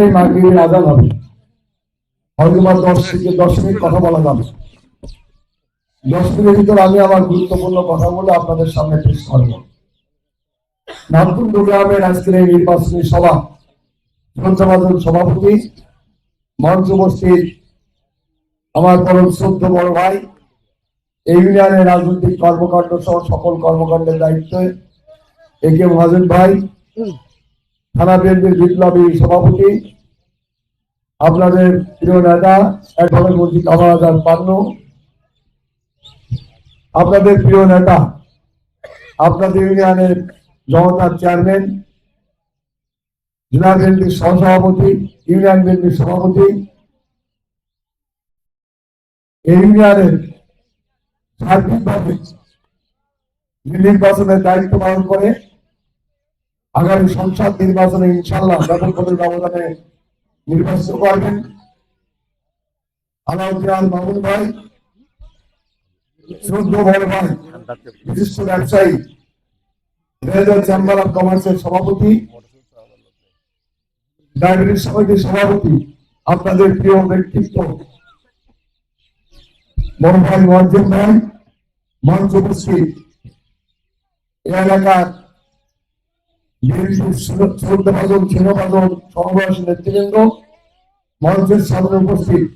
মিনিটেই মাগরিবের আজান হবে। দশ থেকে দশ মিনিট কথা বলা যাবে। দশ মিনিটের ভিতর আমি আমার গুরুত্বপূর্ণ আপনাদের সামনে পেশ করব। আজকের এই নির্বাচনী সভা সঞ্চালন সভাপতি, মঞ্চ উপস্থিত আমার পরম শ্রদ্ধ বড় ভাই, এই ইউনিয়নের রাজনৈতিক কর্মকাণ্ড সহ সকল কর্মকাণ্ডের দায়িত্বে এ কে মহাজন ভাই থানা বিএনপির বিপ্লবী সভাপতি, আপনাদের প্রিয় নেতা অ্যাডভোকেট মন্ত্রী কামাল আজাদ পান্নু আপনাদের প্রিয় নেতা, আপনাদের ইউনিয়নের জনতার চেয়ারম্যান, জেলা বিএনপির সহসভাপতি, ইউনিয়ন বিএনপির সভাপতি, এই ইউনিয়নের সার্বিকভাবে নির্বাচনের দায়িত্ব পালন করে আগামী সংসদ নির্বাচনে ইনশাল্লাহ ব্যাপক ব্যবধানে নির্বাচিত করবেন। আলাউদ্দিন ভাই চেম্বার সভাপতি সভাপতি, আপনাদের প্রিয় ব্যক্তিত্ব ভাই এই এলাকার শ্রদ্ধাভাজন ছিন্নভাজন সমবয়সী সামনে উপস্থিত।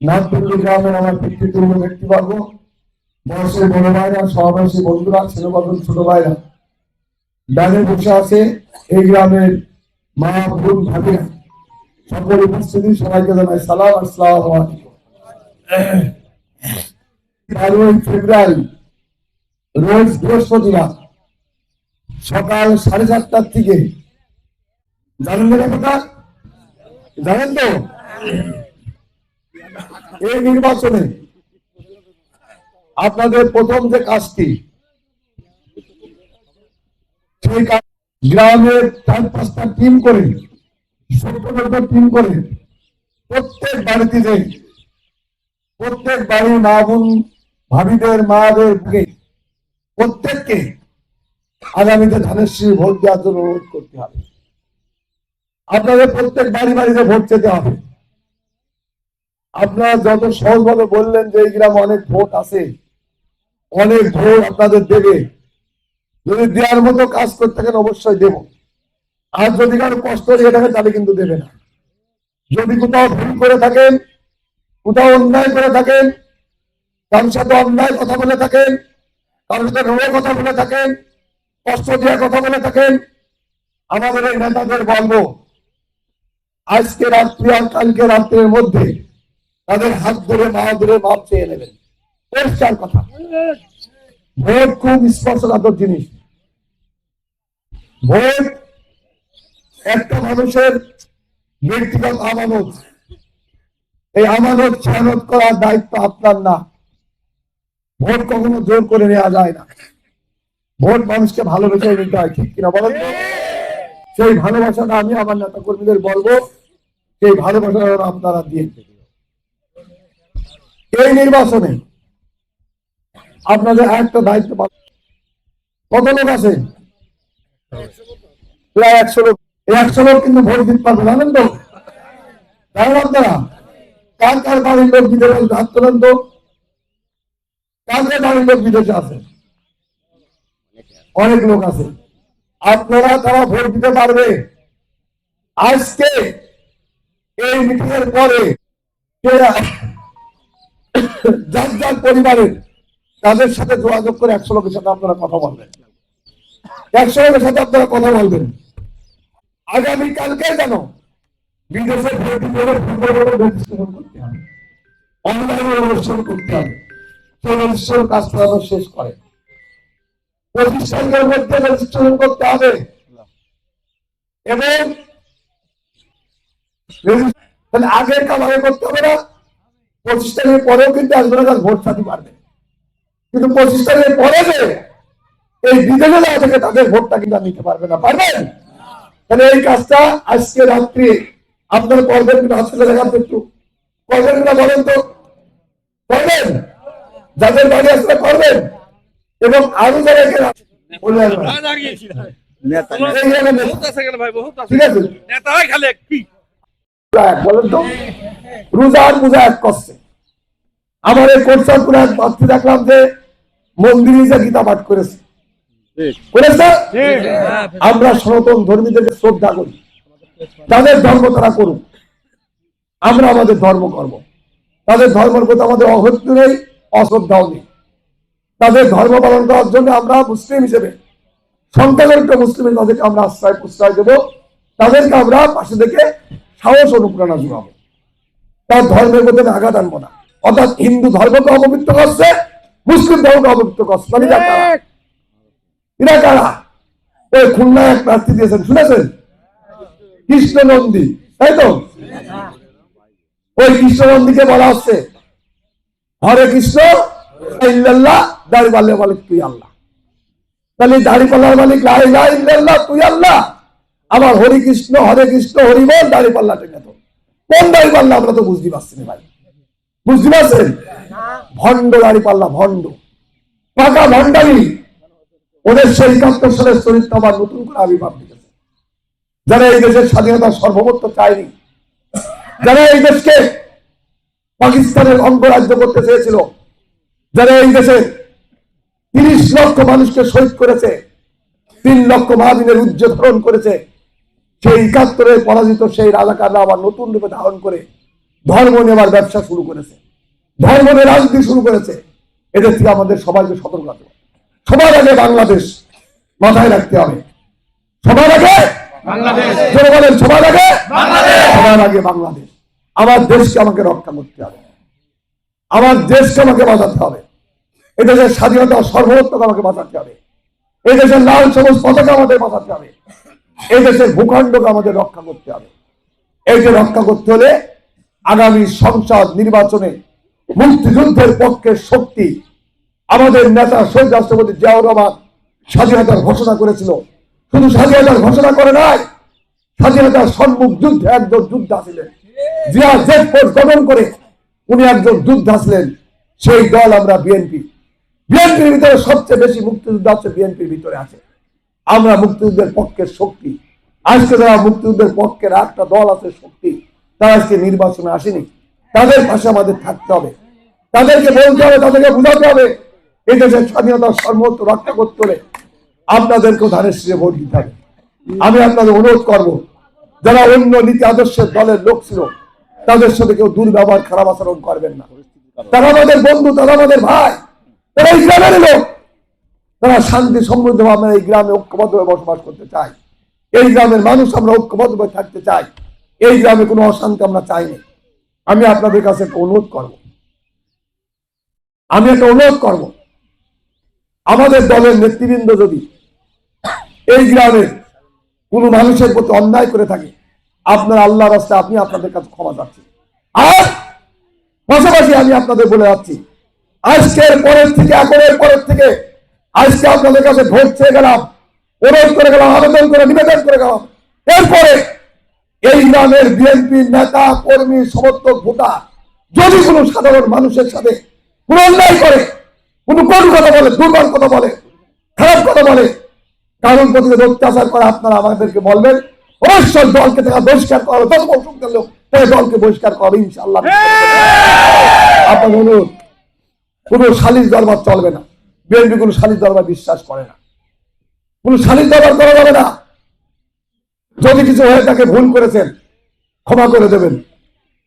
নাথপল্লী গ্রামের আমার পিতৃতুল্য ব্যক্তিবর্গ, বয়সের বড় বন্ধুরা ছেলেবাদন ছোট ভাইরা। ডানে বসে আছে এই গ্রামের মা বোন ভাবিরা সকল উপস্থিতি, সবাইকে জানাই সালাম, আসসালাম ফেব্রুয়ারি, রোজ বৃহস্পতিবার সকাল সাড়ে সাতটার থেকে জানেন না কথা জানেন তো? এই নির্বাচনে আপনাদের প্রথম যে কাজটি, সেই কাজ গ্রামের চার পাঁচটা টিম করে সত্তর টিম করে প্রত্যেক বাড়িতে যে, প্রত্যেক বাড়ি মা বোন, ভাবিদের, মাদের বুকে প্রত্যেককে আগামীতে ধানের শীষ ভোট দেওয়ার জন্য অনুরোধ করতে হবে। আপনাদের প্রত্যেক বাড়ি বাড়িতে ভোট যেতে হবে। আপনারা যত সহজভাবে বললেন যে এই গ্রামে অনেক ভোট আছে, অনেক ভোট আপনাদের দেবে, যদি দেওয়ার মতো কাজ করতে থাকেন অবশ্যই দেব। আর যদি কারও কষ্ট দিয়ে থাকে, তাহলে কিন্তু দেবে না। যদি কোথাও ভুল করে থাকেন, কোথাও অন্যায় করে থাকেন, কারোর সাথে অন্যায় কথা বলে থাকেন, কারোর সাথে রোগে কথা বলে থাকেন কষ্ট দিয়ে কথা বলে থাকেন, আমাদের এই নেতাদের বলব, আজকে রাত্রি আর কালকে রাত্রের মধ্যে তাদের হাত ধরে মা ধরে মাপ চেয়ে নেবেন। পরিষ্কার কথা। ভোট খুব স্পর্শকাতর জিনিস। ভোট একটা মানুষের ব্যক্তিগত আমানত। এই আমানত ছায়ানত করার দায়িত্ব আপনার না। ভোট কখনো জোর করে নেওয়া যায় না। ভোট মানুষকে ভালোবেসে নিতে হয়, ঠিক কিনা বলেন? সেই ভালোবাসাটা আমি আমার নেতা কর্মীদের বলব, সেই ভালোবাসাটা আপনারা দিয়ে এই নির্বাচনে আপনাদের একটা দায়িত্ব কত লোক আছে? প্রায় একশো লোক। একশো লোক কিন্তু ভোট দিতে পারবে, জানেন তো? আপনারা? কার কার বাড়ির লোক বিদেশে হাত তো। কার কার বাড়ির লোক বিদেশে আছে? অনেক লোক আছে। আপনারা তারা ভোট দিতে পারবে। আজকে এই মিটিং এর পরে যার যার পরিবারের তাদের সাথে যোগাযোগ করে একশো লোকের সাথে আপনারা কথা বলবেন। একশো লোকের সাথে আপনারা কথা বলবেন। আগামী কালকে যেন বিদেশে অনলাইনে রেজিস্ট্রেশন করতে হবে। সেই কাজটা যেন শেষ করে। তারিখের মধ্যে রেজিস্ট্রেশন করতে হবে। এবং আগে করতে হবে না। পঁচিশ তারিখের পরেও কিন্তু না তার ভোট সাথী পারবে। কিন্তু পঁচিশ তারিখের পরে যে এই বিদেশে যাওয়া থেকে তাদের ভোটটা কিন্তু নিতে পারবে না। পারবেন? তাহলে এই কাজটা আজকে রাত্রি আপনার করবেন কিনা হাসপাতালে দেখান একটু। করবেন কিনা বলেন তো। করবেন যাদের বাড়ি আসলে করবেন এবং আরও যারা আমার এই দেখলাম যে মন্দিরে যে গীতা পাঠ করেছে? করেছে আমরা সনাতন ধর্মীদেরকে শ্রদ্ধা করি। তাদের ধর্ম তারা করুক। আমরা আমাদের ধর্ম করব। তাদের ধর্মের প্রতি আমাদের অভক্তি নেই অশ্রদ্ধাও নেই। তাদের ধর্ম পালন করার জন্য আমরা মুসলিম হিসেবে, সংখ্যাগরিষ্ঠ মুসলিম তাদেরকে আমরা আশ্রয়, প্রশ্রয় দেবো। তাদেরকে আমরা পাশে থেকে সাহস অনুপ্রেরণা যোগাবো। তার ধর্মের মধ্যে আঘাত আনব না। অর্থাৎ হিন্দু ধর্মকে অপবিত্র করছে, মুসলিম ধর্মকে অপবিত্র করছে। মানে এরা কারা? ওই খুলনায় এক প্রার্থী দিয়েছেন, শুনেছেন? কৃষ্ণ নন্দী তাই তো? ওই কৃষ্ণ নন্দীকে বলা হচ্ছে। হরে কৃষ্ণ ইল্লাল্লাহ, দাড়ি পাল্লে মালিক তুই তুই কৃষ্ণ, হরে কৃষ্ণ, হরি বল, দাড়ি পাল্লা টেনে তো কোন আমরা তো বুঝতে পারছি না ভাই। বুঝতে পারছেন? ভণ্ড দাড়ি পাল্লা, ভণ্ড। পাকা ভণ্ডারি উনিশশো একাত্তর সালের চরিত্র আবার নতুন করে আবির্ভাব যারা এই দেশের স্বাধীনতা সর্বমত্ত চায়নি, যারা এই দেশকে পাকিস্তানের অঙ্গরাজ্য করতে চেয়েছিল যারা এই দেশে তিরিশ লক্ষ মানুষকে শহীদ করেছে তিন লক্ষ মাহাদিনের উজ্জ্বল ধারণ করেছে সেই একাত্তরে পরাজিত সেই রাজাকাররা আবার নতুন রূপে ধারণ করে ধর্ম নেবার ব্যবসা শুরু করেছে। ধর্ম নিয়ে রাজনীতি শুরু করেছে। এদের থেকে আমাদের সবাইকে সতর্ক থাকতে হবে। সবার আগে বাংলাদেশ মাথায় রাখতে হবে। সবার আগে? বলেন সবার আগে? সবার আগে বাংলাদেশ। আমার দেশকে আমাকে রক্ষা করতে হবে। আমার দেশকে আমাকে বাঁচাতে হবে। এদেশের স্বাধীনতা ও সর্বত্মক আমাকে বাঁচাতে হবে। এই দেশের লাল সবুজ পতাকা আমাদের বাঁচাতে হবে। এই দেশের ভূখণ্ডকে আমাদের রক্ষা করতে হবে। এই যে রক্ষা করতে হলে আগামী সংসদ নির্বাচনে মুক্তিযুদ্ধের পক্ষে শক্তি আমাদের নেতা শহীদ রাষ্ট্রপতি জিয়াউর রহমান স্বাধীনতার ঘোষণা করেছিল। শুধু স্বাধীনতার ঘোষণা করে নাই, স্বাধীনতার সম্মুখ যুদ্ধে একজন যোদ্ধা ছিলেন। জিয়া জেড ফোর্স গঠন করে উনি একজন যোদ্ধা ছিলেন। সেই দল আমরা বিএনপি। বিএনপির ভিতরে সবচেয়ে বেশি মুক্তিযুদ্ধ আছে, বিএনপির ভিতরে আছে। আমরা মুক্তিযুদ্ধের পক্ষের শক্তি। আজকে যারা মুক্তিযুদ্ধের পক্ষের একটা দল আছে শক্তি, তারা আজকে নির্বাচনে আসেনি। তাদের পাশে আমাদের থাকতে হবে। তাদেরকে বলতে হবে, তাদেরকে বোঝাতে হবে। এই দেশের স্বাধীনতার সর্বোচ্চ রক্ষা করতে হলে আপনাদেরকেও ধানের শীষে ভোট দিতে হবে। আমি আপনাদের অনুরোধ করব, যারা অন্য নীতি আদর্শের দলের লোক ছিল, তাদের সাথে কেউ দুর্ব্যবহার, খারাপ আচরণ করবেন না। তারা আমাদের বন্ধু, তারা আমাদের ভাই। তারা এই গ্রামের লোক। তারা শান্তি সমৃদ্ধ আমরা এই গ্রামে ঐক্যবদ্ধভাবে বসবাস করতে চাই এই গ্রামের মানুষ আমরা ঐক্যবদ্ধভাবে থাকতে চাই। এই গ্রামে কোনো অশান্তি আমরা চাই না। আমি আপনাদের কাছে একটা অনুরোধ করব। আমি একটা অনুরোধ করব। আমাদের দলের নেতৃবৃন্দ যদি এই গ্রামের কোনো মানুষের প্রতি অন্যায় করে থাকে, আপনার আল্লাহ রাস্তায় আপনি আপনাদের কাছে ক্ষমা চাচ্ছি আর পাশাপাশি আমি আপনাদের বলে যাচ্ছি আজকের পরের থেকে এখনের পরের থেকে আজকে আপনাদের কাছে ভোট চেয়ে গেলাম অনুরোধ করে গেলাম আবেদন করে নিবেদন করে গেলাম। এরপরে এই গ্রামের বিএনপি নেতা কর্মী সমর্থক ভোটার যদি কোনো সাধারণ মানুষের সাথে কোনো অন্যায় করে কোনো কটু কথা বলে দুর্বল কথা বলে খারাপ কথা বলে কারণ প্রতি অত্যাচার করে আপনারা আমাদেরকে বলবেন। অবশ্যই দলকে তারা বহিষ্কার করা হবে তত অসুবিধা লোক তাই দলকে বহিষ্কার করা ইনশাল্লাহ আপনার অনুরোধ। কোন সালিশ দরবার চলবে না। বিএনপি কোন সালিশ দরবার বিশ্বাস করে না। কোন সালিশ দরবার করা যাবে না। যদি কিছু হয়ে থাকে, ভুল করেছেন, ক্ষমা করে দেবেন।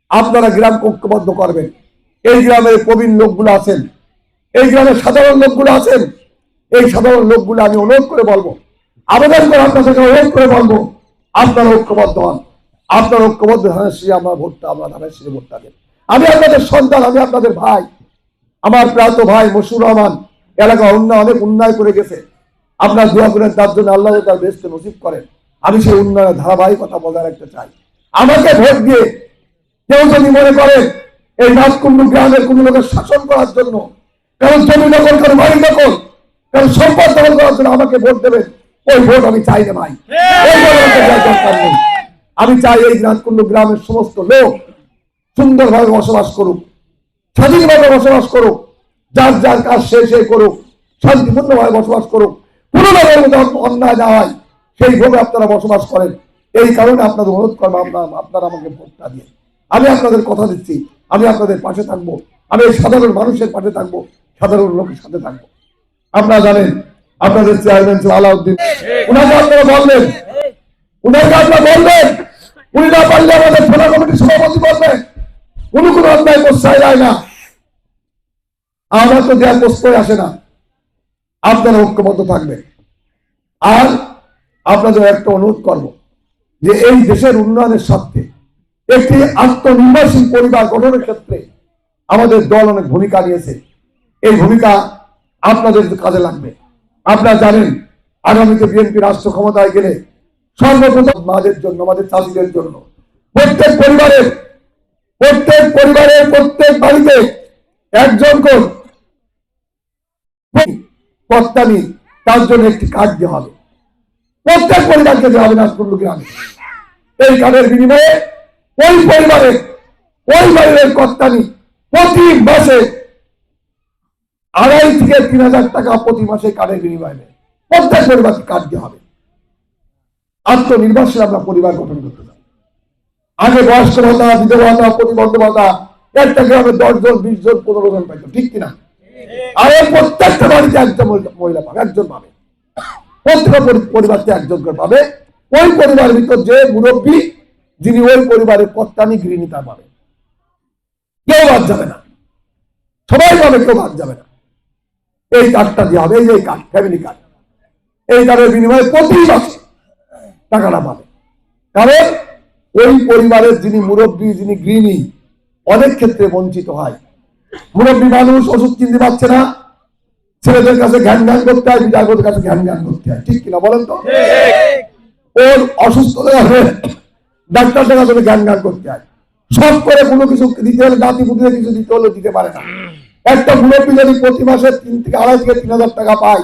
আপনারা গ্রাম ঐক্যবদ্ধ করবেন। এই গ্রামের প্রবীণ লোকগুলো আছেন। এই গ্রামের সাধারণ লোকগুলো আছেন। এই সাধারণ লোকগুলো আমি অনুরোধ করে বলব। আবেদন করে আপনার সাথে অনুরোধ করে বলব, আপনারা ঐক্যবদ্ধ হন। আপনার ঐক্যবদ্ধ ধানের শ্রী আমার ভোটটা, আমরা ধানের শ্রী ভোটটা দেন আমি আপনাদের সন্তান, আমি আপনাদের ভাই। আমার প্রাত ভাই মশুর রহমান, এলাকা অন্য অনেক উন্নয়ন করে গেছে। আপনার দোয়া করেন, তার জন্য আল্লাহ তার বেশকে নসিব করেন। আমি সেই উন্নয়নের ধারাবাহিকতা বজায় রাখতে চাই। আমাকে ভোট দিয়ে কেউ যদি মনে করেন এই নাথকুন্ডু গ্রামের কোন লোকের শাসন করার জন্য, কারণ জমি দখল কারণ বাড়ি দখল, কারণ সম্পদ দখল করার জন্য আমাকে ভোট দেবেন, ওই ভোট আমি চাই না ভাই। আমি চাই এই নাথকুন্ডু গ্রামের সমস্ত লোক সুন্দরভাবে বসবাস করুক। স্বাধীনভাবে বসবাস করুক, যার যার কাজ সে সে করুক, শান্তিপূর্ণভাবে বসবাস করুক কোনো মধ্যে অন্যায় না হয়, সেইভাবে আপনারা বসবাস করেন। এই কারণে আপনাদের অনুরোধ করব, আপনার আপনারা আমাকে ভোটটা দিয়ে। আমি আপনাদের কথা দিচ্ছি, আমি আপনাদের পাশে থাকব, আমি সাধারণ মানুষের পাশে থাকব, সাধারণ লোকের সাথে থাকব। আপনারা জানেন, আপনাদের চেয়ারম্যান ছিল আলাউদ্দিন। উনাকে আপনারা বললেন উনাকে আপনারা বললেন উনি না পারলে আমাদের থানা কমিটির সভাপতি বলবেন। অন্যায় প্রশ্রয় যায় না। আমার তো দেওয়ার প্রশ্নই আসে না। আপনারা ঐক্যবদ্ধ থাকবেন। আর আপনাদের একটা অনুরোধ করব যে এই দেশের উন্নয়নের স্বার্থে একটি আত্মনির্ভরশীল পরিবার গঠনের ক্ষেত্রে আমাদের দল অনেক ভূমিকা নিয়েছে। এই ভূমিকা আপনাদের কাজে লাগবে। আপনারা জানেন, আগামীতে বিএনপি রাষ্ট্র ক্ষমতায় গেলে সর্বপ্রথম মাদের জন্য, আমাদের চাষিদের জন্য প্রত্যেক পরিবারের প্রত্যেক পরিবারের প্রত্যেক বাড়িতে একজন করে কর্তানি তার জন্য একটি কার্ড দেওয়া হবে। প্রত্যেক পরিবারকে দেওয়া হবে নাজপুর গ্রামে। এই কার্ডের বিনিময়ে ওই পরিবারের ওই বাড়ির কর্তানি প্রতি মাসে আড়াই থেকে তিন হাজার টাকা প্রতি মাসে কার্ডের বিনিময়ে নেয়। প্রত্যেক পরিবারকে কার্ড দেওয়া হবে। আত্মনির্ভরশীল আমরা পরিবার গঠন করতে আগে বয়স্ক ভাতা বিধবা ভাতা, প্রতিবন্ধ ভাতা, একটা গ্রামে দশ জন বিশ জন পনেরো জন পাইতো ঠিক কিনা? আর প্রত্যেকটা বাড়িতে একজন মহিলা- পাবে, একজন পাবে। প্রত্যেকটা পরি- পরিবারতে একজন করে পাবে। ওই পরিবারের ভিতর যে মুরব্বী, যিনি ওই পরিবারের কর্তানি, গৃহিণী, তা পাবে। কেউ বাদ যাবে না। সবাই পাবে, কেউ বাদ যাবে না। এই কার্ডটা দেওয়া হবে, এই কার্ড ফ্যামিলি কার্ড এই কার্ডের বিনিময়ে প্রতি মাসে টাকাটা পাবে। কারণ ওই পরিবারের যিনি মুরব্বী, যিনি গৃহিণী, অনেক ক্ষেত্রে বঞ্চিত হয়। মুরব্বী মানুষ ওষুধ কিনতে পারছে না। ছেলেদের কাছে জ্ঞান জ্ঞান করতে হয় বিধায়কের কাছে জ্ঞান জ্ঞান করতে হয়। ঠিক কিনা বলেন তো? ওর অসুস্থতা ডাক্তারদের কাছে জ্ঞান জ্ঞান করতে হয়। সব করে কোনো কিছু দিতে হলে বুঝিয়ে কিছু দিতে হলে দিতে পারে না। একটা মুরব্বী যদি প্রতি মাসে তিন থেকে আড়াই থেকে তিন হাজার টাকা পায়